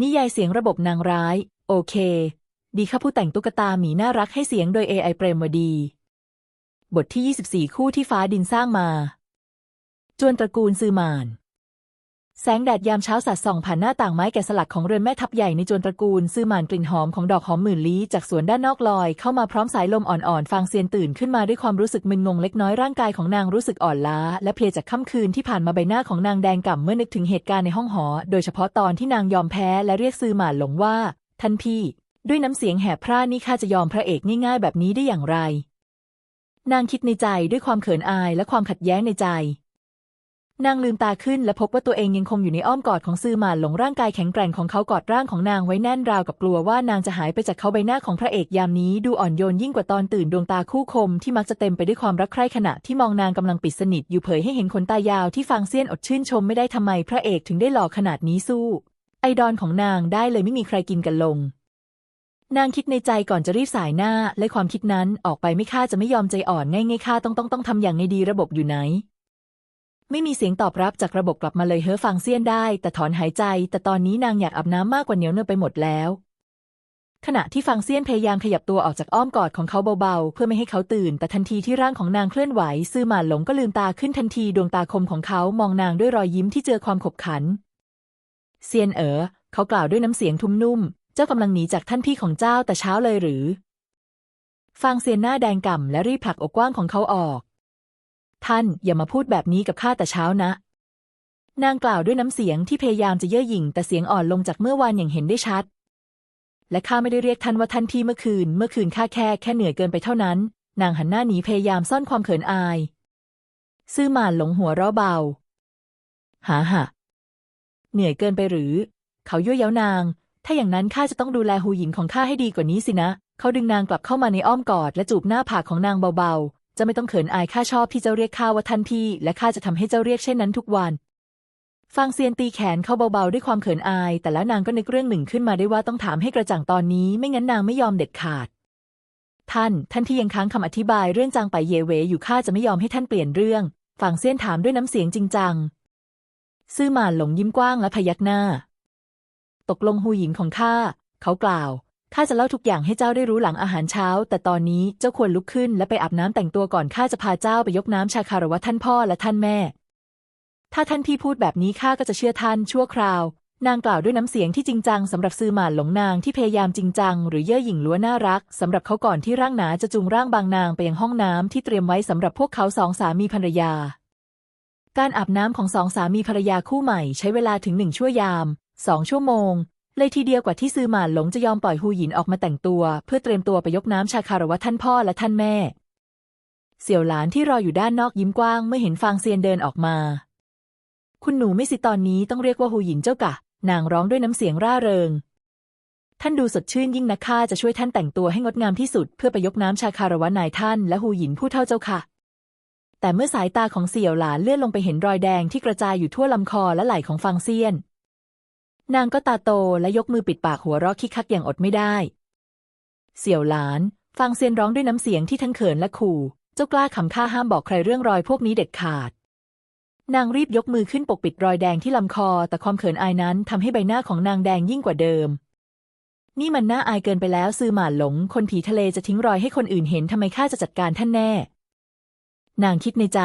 นิยายเสียงระบบนางร้าย โอเค ดีค่ะผู้แต่งตุ๊กตาหมีน่ารักให้เสียงโดย AI เปรมวดี บทที่ 24 คู่ที่ฟ้าดินสร้างมา จวนตระกูลซือมาน แสงแดดยามเช้าสัดส่องผ่านหน้าต่างไม้แกะสลักของเรือนแม่ทัพใหญ่ในจวนตระกูล ซือหมานกลิ่นหอมของดอกหอมหมื่นลี้จากสวนด้านนอกลอย เข้ามาพร้อมสายลมอ่อนๆ ฟางเซียนตื่นขึ้นมาด้วยความรู้สึกมึนงงเล็กน้อยร่างกายของนางรู้สึกอ่อนล้า และเพลียจากค่ำคืนที่ผ่านมาใบหน้าของนางแดงก่ำเมื่อนึกถึงเหตุการณ์ในห้องหอ โดยเฉพาะตอนที่นางยอมแพ้และเรียกซือหมานหลงว่าท่านพี่ ด้วยน้ำเสียงแหบพร่านี่ข้าจะยอมพระเอกง่ายๆ แบบนี้ได้อย่างไร นางคิดในใจด้วยความเขินอายและความขัดแย้งในใจ นางลืมตาขึ้นและพบว่าตัวเองยังคงอยู่ในอ้อมกอดของซือหมานหลงร่างกายแข็งแกร่งของเขากอดร่างของนางไว้แน่นราวกับกลัวว่านางจะหายไปจากเขาใบหน้าของพระเอกยามนี้ดูอ่อนโยนยิ่งกว่าตอนตื่นดวงตาคู่คมที่มักจะเต็มไปด้วยความรักใคร่ขณะที่มองนางกำลังปิดสนิทอยู่เผยให้เห็นขนตายาวที่ฟางเซียนอดชื่นชมไม่ได้ทำไมพระเอกถึงได้หล่อขนาดนี้สู้ ไอดอลของนางได้เลยไม่มีใครกินกันลงนางคิดในใจก่อนจะรีบสายหน้าและความคิดนั้นออกไปไม่ค่าจะไม่ยอมใจอ่อนง่ายง่ายค่าต้องต้องต้องทำอย่างไงดีระบบอยู่ไหน ไม่มีเสียงตอบรับจากระบบกลับมาเลยเฮ้อฟังเซียนได้ แต่ถอนหายใจ แต่ตอนนี้นางอยากอาบน้ำมากกว่าเหนียวเนื้อไปหมดแล้ว ขณะที่ฟังเซียนพยายามขยับตัวออกจากอ้อมกอดของเขาเบาๆ เพื่อไม่ให้เขาตื่น แต่ทันทีที่ร่างของนางเคลื่อนไหว ซื่อหมานหลงก็ลืมตาขึ้นทันทีดวงตาคมของเขามองนางด้วยรอยยิ้มที่เจอความขบขัน เซียนเอ๋อเขากล่าวด้วยน้ำเสียงทุ้มนุ่ม เจ้ากำลังหนีจากท่านพี่ของเจ้าแต่เช้าเลยหรือฟางเซียนหน้าแดงก่ำและรีบผลักอกกว้างของเขาออก ท่านอย่ามาพูดแบบนี้กับข้าแต่เช้านะ นางกล่าวด้วยน้ำเสียงที่พยายามจะเย่อหยิ่งแต่เสียงอ่อนลงจากเมื่อวานอย่างเห็นได้ชัด และข้าไม่ได้เรียกท่านว่าท่านพี่เมื่อคืน เมื่อคืนข้าแค่แค่เหนื่อยเกินไปเท่านั้น นางหันหน้าหนีพยายามซ่อนความเขินอาย ซื่อหมานหลงหัวเราะเบา หาหะเหนื่อยเกินไปหรือ เขายั่วเย้านาง ถ้าอย่างนั้นข้าจะต้องดูแลหูหญิงของข้าให้ดีกว่านี้สินะ เขาดึงนางกลับเข้ามาในอ้อมกอดและจูบหน้าผากของนางเบาๆ จะไม่ต้องเขินอายข้าชอบที่เจ้าเรียกข้าว่าท่านพี่ และข้าจะทำให้เจ้าเรียกเช่นนั้นทุกวัน ฟางเซียนตีแขนเขาเบาๆด้วยความเขินอาย แต่แล้วนางก็นึกเรื่องหนึ่งขึ้นมาได้ว่าต้องถามให้กระจ่างตอนนี้ ไม่งั้นนางไม่ยอมเด็ดขาด ท่าน ท่านที่ยังค้างคำอธิบายเรื่องจางไปเยเวอยู่ข้าจะไม่ยอมให้ท่านเปลี่ยนเรื่อง ฟางเซียนถามด้วยน้ำเสียงจริงจัง ซื่อหมานหลงยิ้มกว้างและพยักหน้า ตกลงหูหญิงของข้าเขากล่าว ข้าจะเล่าทุกอย่างให้เจ้าได้รู้หลังอาหารเช้า แต่ตอนนี้เจ้าควรลุกขึ้นและไปอาบน้ำแต่งตัวก่อนข้าจะพาเจ้าไปยกน้ำชาคารวะท่านพ่อและท่านแม่ ถ้าท่านพี่พูดแบบนี้ข้าก็จะเชื่อท่านชั่วคราวนางกล่าวด้วยน้ำเสียงที่จริงจังสำหรับซื่อหมานหลงนางที่พยายามจริงจังหรือเย่อหยิ่งล้วนน่ารักสำหรับเขาก่อนที่ร่างหนาจะจูงร่างบางนางไปยังห้องน้ำที่เตรียมไว้สำหรับพวกเขาสองสามีภรรยา การอาบน้ำของสองสามีภรรยาคู่ใหม่ใช้เวลาถึงหนึ่งชั่วยามสองชั่วโมง เลยทีเดียวกว่าที่ซือหมานหลงจะยอมปล่อยฮูหยินออกมาแต่งตัว เพื่อเตรียมตัวไปยกน้ำชาคารวะท่านพ่อและท่านแม่ เสี่ยวหลานที่รออยู่ด้านนอกยิ้มกว้างเมื่อเห็นฟางเซียนเดินออกมา คุณหนูไม่สิตอนนี้ต้องเรียกว่าฮูหยินเจ้ากะ นางร้องด้วยน้ำเสียงร่าเริง ท่านดูสดชื่นยิ่งนะข้าจะช่วยท่านแต่งตัวให้งดงามที่สุด เพื่อไปยกน้ำชาคารวะนายท่านและฮูหยินผู้เท่าเจ้าค่ะแต่เมื่อสายตาของเสี่ยวหลานเลื่อนลงไปเห็นรอยแดงที่กระจายอยู่ทั่วลำคอและไหล่ของฟางเซียน นางก็ตาโตและยกมือปิดปากหัวเราะคิกคักอย่างอดไม่ได้ เสี่ยวหลานฟางเซียนร้องด้วยน้ำเสียงที่ทั้งเขินและขู่ เจ้ากล้าขำข้าห้ามบอกใครเรื่องรอยพวกนี้เด็ดขาด นางรีบยกมือขึ้นปกปิดรอยแดงที่ลำคอ แต่ความเขินอายนั้นทำให้ใบหน้าของนางแดงยิ่งกว่าเดิม นี่มันน่าอายเกินไปแล้วซือหมานหลง คนผีทะเลจะทิ้งรอยให้คนอื่นเห็นทำไมข้าจะจัดการท่านแน่ นางคิดในใจ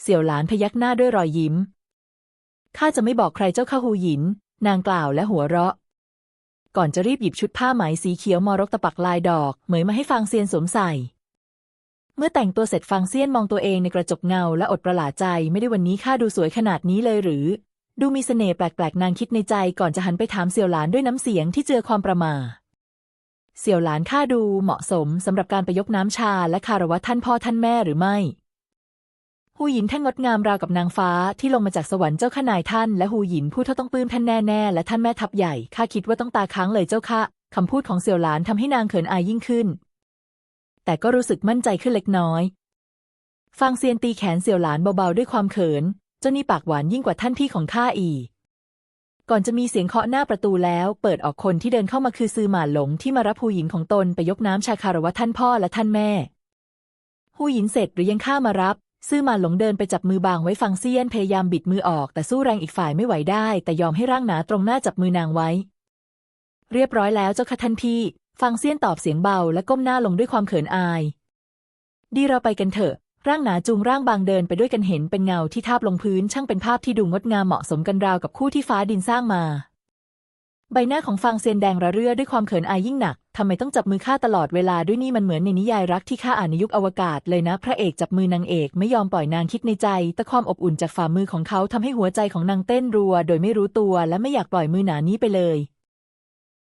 เสี่ยวหลานพยักหน้าด้วยรอยยิ้ม ข้าจะไม่บอกใครเจ้าข้าหูหยิน นางกล่าวและหัวเราะ ก่อนจะรีบหยิบชุดผ้าไหมสีเขียวมรกตะปักลายดอก เหมยมาให้ฟางเซียนสวมใส่ เมื่อแต่งตัวเสร็จฟางเซียนมองตัวเองในกระจกเงาและอดประหลาดใจไม่ได้วันนี้ข้าดูสวยขนาดนี้เลยหรือ ดูมีเสน่ห์แปลกๆนางคิดในใจก่อนจะหันไปถามเสี่ยวหลานด้วยน้ำเสียงที่เจือความประหม่าเสี่ยวหลานข้าดูเหมาะสมสำหรับการไปยกน้ำชาและคารวะท่านพ่อท่านแม่หรือไม่ หูหยินท่านงดงามราวกับนางฟ้าที่ลงมาจากสวรรค์เจ้าข้านายท่านและหูหยินผู้เท่าต้องปลื้มท่านแน่ๆและท่านแม่ทัพใหญ่ข้าคิดว่าต้องตาค้างเลยเจ้าค่ะคำพูดของเสี่ยวหลานทำให้นางเขินอายยิ่งขึ้น แต่ก็รู้สึกมั่นใจขึ้นเล็กน้อย ฟางเซียนตีแขนเสี่ยวหลานเบาๆด้วยความเขิน เจ้านี่ปากหวานยิ่งกว่าท่านพี่ของข้าอีกก่อนจะมีเสียงเคาะหน้าประตูแล้ว เปิดออกคนที่เดินเข้ามาคือซือหมาหลงที่มารับหูหญิงของตนไปยกน้ำชาคารวะท่านพ่อและท่านแม่หูหญินเสร็จหรือยังข้ามารับ ซื่อมาหลงเดินไปจับมือบางไว้ฟังเซียนพยายามบิดมือออก แต่สู้แรงอีกฝ่ายไม่ไหวได้ แต่ยอมให้ร่างหนาตรงหน้าจับมือนางไว้ เรียบร้อยแล้วเจ้าค่ะท่านพี่ ฟังเซียนตอบเสียงเบาและก้มหน้าลงด้วยความเขินอาย ดีเราไปกันเถอะ ร่างหนาจูงร่างบางเดินไปด้วยกันเห็นเป็นเงาที่ทาบลงพื้นช่างเป็นภาพที่ดูงดงามเหมาะสมกันราวกับคู่ที่ฟ้าดินสร้างมา ใบหน้าของฟางเซียนแดงระเรื่อด้วยความเขินอายยิ่งหนัก ทำไมต้องจับมือข้าตลอดเวลาด้วยนี่มันเหมือนในนิยายรักที่ข้าอ่านในยุคอวกาศเลยนะ พระเอกจับมือนางเอกไม่ยอมปล่อยนางคิดในใจ แต่ความอบอุ่นจากฝ่ามือของเขาทำให้หัวใจของนางเต้นรัว โดยไม่รู้ตัวและไม่อยากปล่อยมือหนานี้ไปเลย